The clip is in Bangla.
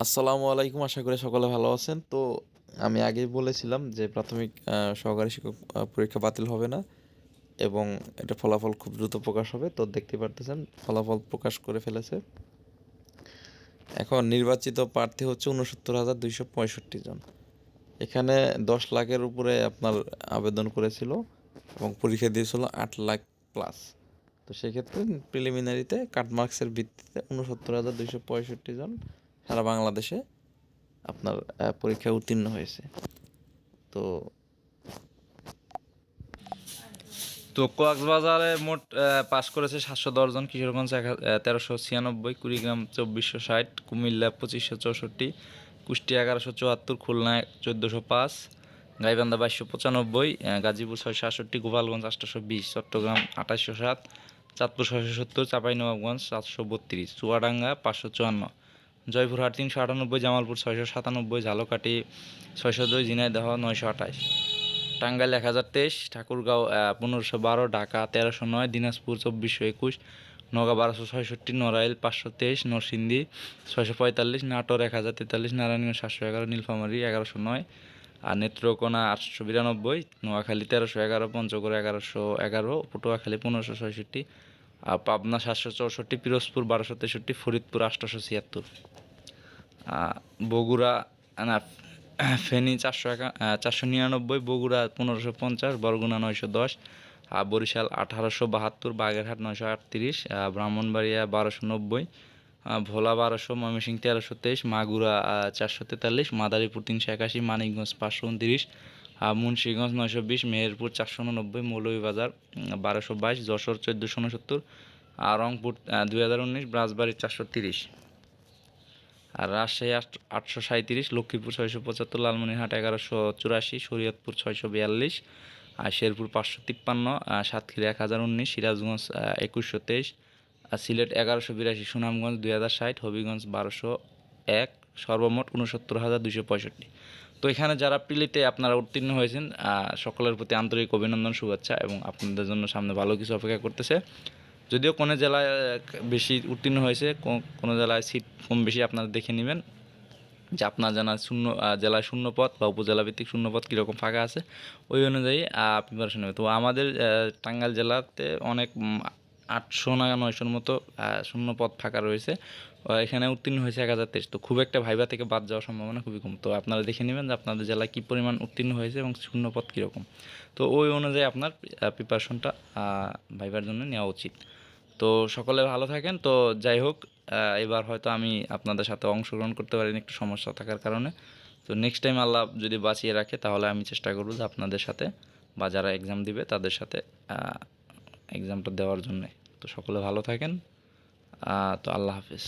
আসসালামু আলাইকুম, আশা করি সকলে ভালো আছেন। তো আমি আগেই বলেছিলাম যে প্রাথমিক সহকারী শিক্ষক পরীক্ষা বাতিল হবে না এবং এটা ফলাফল খুব দ্রুত প্রকাশ হবে। তো দেখতে পারতেছেন, ফলাফল প্রকাশ করে ফেলেছে। এখন নির্বাচিত প্রার্থী হচ্ছে উনসত্তর হাজার দুইশো পঁয়ষট্টি জন। এখানে দশ লাখের উপরে আপনার আবেদন করেছিল এবং পরীক্ষা দিয়েছিল আট লাখ প্লাস। তো সেক্ষেত্রে প্রিলিমিনারিতে কাটমার্কসের ভিত্তিতে উনসত্তর হাজার দুইশো পঁয়ষট্টি জন সারা বাংলাদেশে আপনার পরীক্ষায় উত্তীর্ণ হয়েছে। তো তো কক্সবাজারে মোট পাশ করেছে সাতশো দশজন কিশোরগঞ্জ এক তেরোশো ছিয়ানব্বই, কুড়িগ্রাম চব্বিশশো ষাট, কুমিল্লা পঁচিশশো চৌষট্টি, কুষ্টিয়া এগারোশো চুয়াত্তর খুলনা চোদ্দোশো পাঁচ, গাইবান্ধা বাইশশো পঁচানব্বই গাজীপুর ছয়শো সাতষট্টি গোপালগঞ্জ আটশোশো বিশ চট্টগ্রাম আঠাশশো সাত, চাঁদপুর ছয়শো সত্তর, চাঁপাইনবাবগঞ্জ সাতশো বত্রিশ, চুয়াডাঙ্গা পাঁচশো চুয়ান্ন। জয়পুরহাট তিনশো আটানব্বই, জামালপুর ছয়শো সাতানব্বই, ঝালকাঠি ছয়শো দুই, ঝিনাইদহ নয়শো আঠাশ। টাঙ্গাইল এক হাজার তেইশ, ঠাকুরগাঁও পনেরোশো বারো, ঢাকা তেরোশো নয়, দিনাজপুর চব্বিশশো একুশ, নগা বারোশো ছয়ষট্টি, নড়াইল পাঁচশো তেইশ, নরসিংদী ছয়শো পঁয়তাল্লিশ, নাটোর এক হাজার তেতাল্লিশ, নারায়ণগঞ্জ সাতশো এগারো, নীলফামারী এগারোশো নয়, আর নেত্রকোনা আটশো বিরানব্বই, নোয়াখালী তেরোশো এগারো, পঞ্চগড় এগারোশো এগারো, পটুয়াখালী পনেরোশো ছয়ষট্টি, আর পাবনা সাতশো চৌষট্টি, পিরোজপুর বারোশো তেষট্টি, ফরিদপুর আটশোশো ছিয়াত্তর। বগুড়া, না, ফেনী চারশো একা চারশো নিরানব্বই, বগুড়া পনেরোশো পঞ্চাশ, বরগুনা নয়শো দশ বরিশাল আঠারোশো বাহাত্তর, বাগেরহাট নয়শো আটত্রিশ ব্রাহ্মণবাড়িয়া বারোশো নব্বই ভোলা বারোশো, ময়মনসিংহ তেরোশো তেইশ, মাগুরা চারশো তেতাল্লিশ, মাদারীপুর তিনশো একাশি, মানিকগঞ্জ পাঁচশো উনত্রিশ মুন্সিগঞ্জ নয়শো বিশ, মেহেরপুর চারশো উননব্বই, মৌলভীবাজার বারোশো বাইশ, যশোর চোদ্দোশো উনসত্তর রংপুর দুই হাজার উনিশ ব্রাসবাড়ি চারশো তিরিশ। আর রাজশাহী আট- আটশো সাঁত্রিশ লক্ষ্মীপুর ছয়শো পঁচাত্তর, লালমনিরহাট এগারোশো চুরাশি, শরীয়তপুর ছয়শো বিয়াল্লিশ, আর শেরপুর পাঁচশো তিপ্পান্ন সাতক্ষীরা এক হাজার উনিশ, সিরাজগঞ্জ একুশশো তেইশ সিলেট এগারোশো বিরাশি, সুনামগঞ্জ দুই হাজার ষাট, হবিগঞ্জ বারোশো এক, সর্বমোট উনসত্তর হাজার দুশো পঁয়ষট্টি। তো এখানে যারা পিলিতে আপনারা উত্তীর্ণ হয়েছেন সকলের প্রতি আন্তরিক অভিনন্দন, শুভেচ্ছা এবং আপনাদের জন্য সামনে ভালো কিছু অপেক্ষা করতেছে। যদিও কোনো জেলায় বেশি উত্তীর্ণ হয়েছে কোনো জেলায় সিট কম বেশি আপনারা দেখে নেবেন। যে আপনার জানা শূন্য জেলায় শূন্য পদ বা উপজেলা ভিত্তিক শূন্য পদ কীরকম ফাঁকা আছে, ওই অনুযায়ী প্রিপারেশন নেবে তো আমাদের টাঙ্গাইল জেলাতে অনেক আটশো না নয়শোর মতো শূন্য পদ ফাঁকা রয়েছে। এখানে উত্তীর্ণ হয়েছে এক হাজার তেইশ। তো খুব একটা ভাইবা থেকে বাদ যাওয়ার সম্ভাবনা খুবই কম। তো আপনারা দেখে নেবেন যে আপনাদের জেলায় কী পরিমাণ উত্তীর্ণ হয়েছে এবং শূন্য পদ কীরকম। তো ওই অনুযায়ী আপনার প্রিপারেশনটা ভাইবার জন্য নেওয়া উচিত। তো সকলে ভালো থাকেন। তো যাই হোক এবার হয়তো আমি আপনাদের সাথে অংশগ্রহণ করতে পারিনি, একটু সমস্যা থাকার কারণে। তো নেক্সট টাইম আল্লাহ যদি বাঁচিয়ে রাখে, তাহলে আমি চেষ্টা করব যে আপনাদের সাথে বা যারা এক্সাম দিবে, তাদের সাথে এক্সামটা দেওয়ার জন্যে। তো সকলে ভালো থাকেন। তো আল্লাহ হাফিজ।